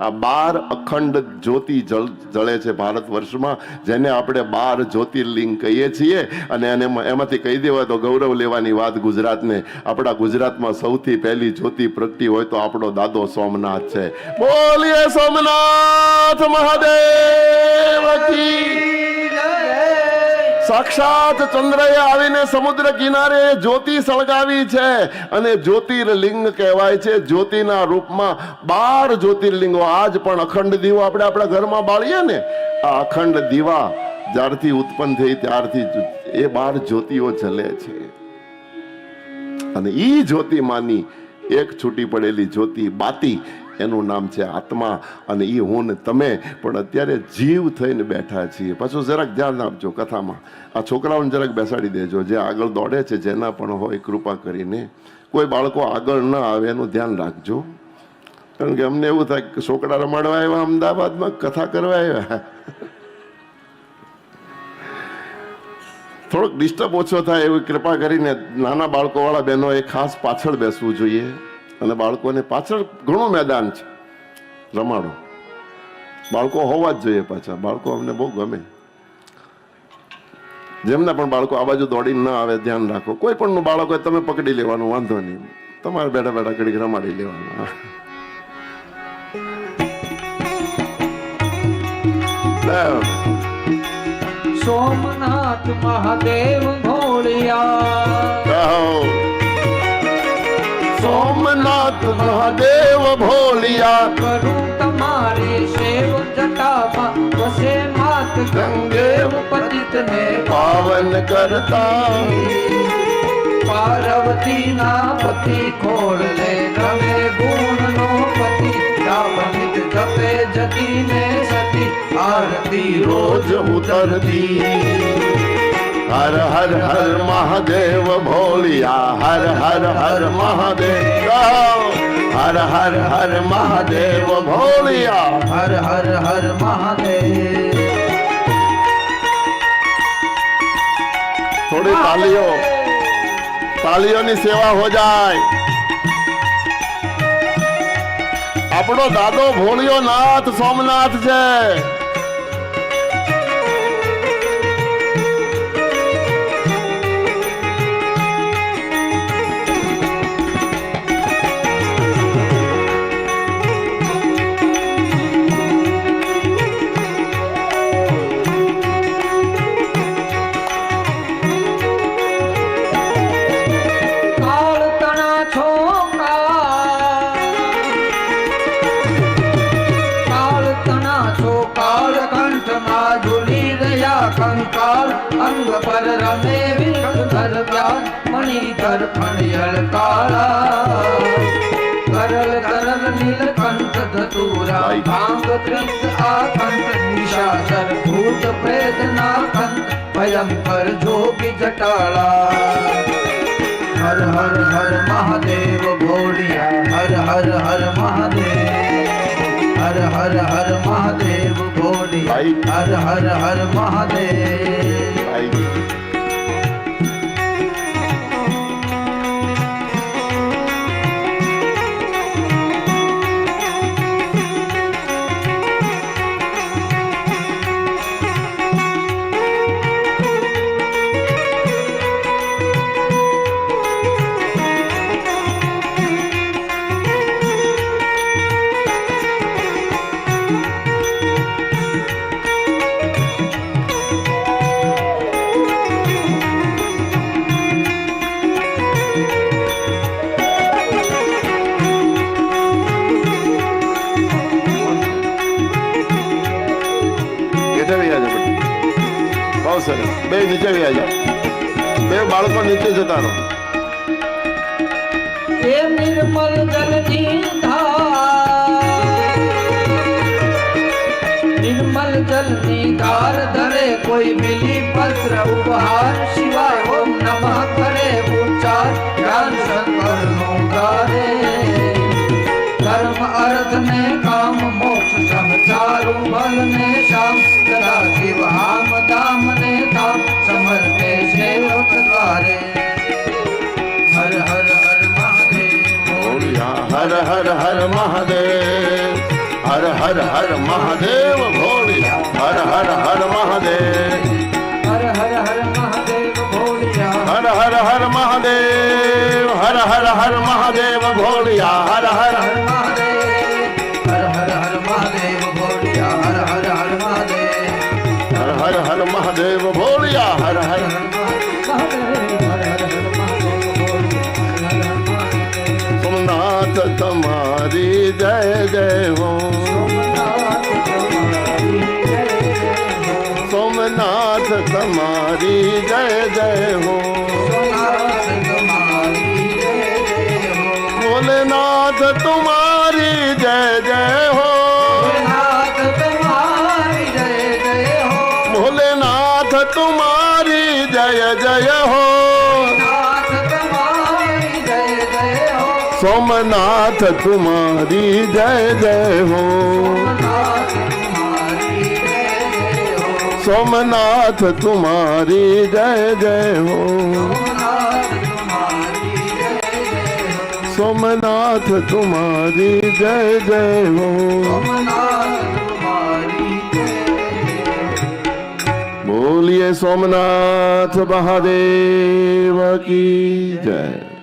આ બાર અખંડ જ્યોતિ જળ છે ભારત વર્ષમાં, જેને આપણે બાર જ્યોતિર્લિંગ કહીએ છીએ. અને એને એમાંથી કહી દેવાય તો ગૌરવ લેવાની વાત ગુજરાતને. આપણા ગુજરાતમાં સૌથી પહેલી જ્યોતિ પ્રગટી હોય તો આપણો દાદો સોમનાથ છે. બોલીએ સોમનાથ મહાદેવ સાક્ષાત ચંદ્રએ આવીને સમુદ્ર કિનારે જ્યોતિ સળગાવી છે અને જ્યોતિર્લિંગ કહેવાય છે. જ્યોતિના રૂપમાં બાર જ્યોતિર્લિંગો. આજ પણ અખંડ દીવો આપણે આપણા ઘરમાં બાળીએ ને, આ અખંડ દીવા જ્યારથી ઉત્પન્ન થઈ ત્યારથી એ બાર જ્યોતિઓ જલે છે. અને ઈ જ્યોતિમાંની એક છૂટી પડેલી જ્યોતિ બાતી એનું નામ છે આત્મા. અને એ હું ને તમે, પણ અત્યારે જીવ થઈને બેઠા છીએ. પાછું જરાક ધ્યાન આપજો કથામાં. આ છોકરાઓને જરાક બેસાડી દેજો. જે આગળ દોડે છે, જેના પણ હોય કૃપા કરીને. કોઈ બાળકો આગળ ન આવે એનું ધ્યાન રાખજો. કારણ કે અમને એવું થાય કે છોકરા રમાડવા આવ્યા, અમદાવાદમાં કથા કરવા આવ્યા. થોડોક ડિસ્ટર્બ ઓછો થાય એવી કૃપા કરીને નાના બાળકોવાળા બહેનોએ ખાસ પાછળ બેસવું જોઈએ. અને બાળકોને પાછળ ઘણું મેદાન છે, રમાડો. બાળકો હોવા જ જોઈએ પાછા. બાળકો અમને બહુ ગમે. જેમના પણ બાળકો આ બાજુ દોડીને ન આવે, ધ્યાન રાખો. કોઈ પણ બાળક તમે પકડી લેવાનું, વાંધો નહીં. તમારે બેઠા બેઠા ઘડીક રમાડી લેવાનું. સોમનાથ મહાદેવ ભોળિયા મહાદેવ ભોલિયા કરું તમારે સેવ જટામાં વસે માત ગંગેવ પતિતને પાવન કરતા પાર્વતી ના પતિ ખોળલે રમે ગુણ નો પતિ રાવણિત જપે જતીને સતી આરતી રોજ ઉતરતી હર હર હર મહાદેવ ભોલિયા હર હર હર મહાદેવ હર હર હર મહાદેવ ભોલિયા હર હર હર મહાદેવ. થોડી તાલીઓ. તાલીઓની સેવા હો જાય. આપણો દાદો ભોળિયો નાથ સોમનાથ છે. अहंकार अंग पर रमे विघर प्यार मणि कर फणियल काला। करल करल नील कंठ धतूरा भाँग कृत आकंठ निशाचर भूत प्रेत नाकंठ भयंकर जोगी जटाला। हर हर हर महादेव भोलिया हर हर हर महादेव। હર હર હર મહાદેવ ભોળિયા હર હર હર મહાદેવ સરસ બે નીચે આવજો બે બાળકો નીચે જતા રહો. નિર્મલ જલની નિર્મલ જલની ધાર ધરે કોઈ મિલી પત્ર ઉપહાર શિવાય. हर हर महादेव भोलिया हर हर हर महादेव हर हर हर महादेव भोलिया हर हर हर महादेव हर हर हर महादेव भोलिया हर हर हर महादेव हर हर हर महादेव भोलिया हर हर हर महादेव हर हर हर महादेव सोमनाथ तुम्हारी जय जय हो जय जय हो। भोलेनाथ तुम्हारी जय जय हो। भोलेनाथ तुम्हारी जय जय हो। सोमनाथ तुम्हारी जय जय हो। હો સોમનાથ जय જય જય હો. સોમનાથ जय જય હો. બોલીએ સોમનાથ મહાદેવ કી જય.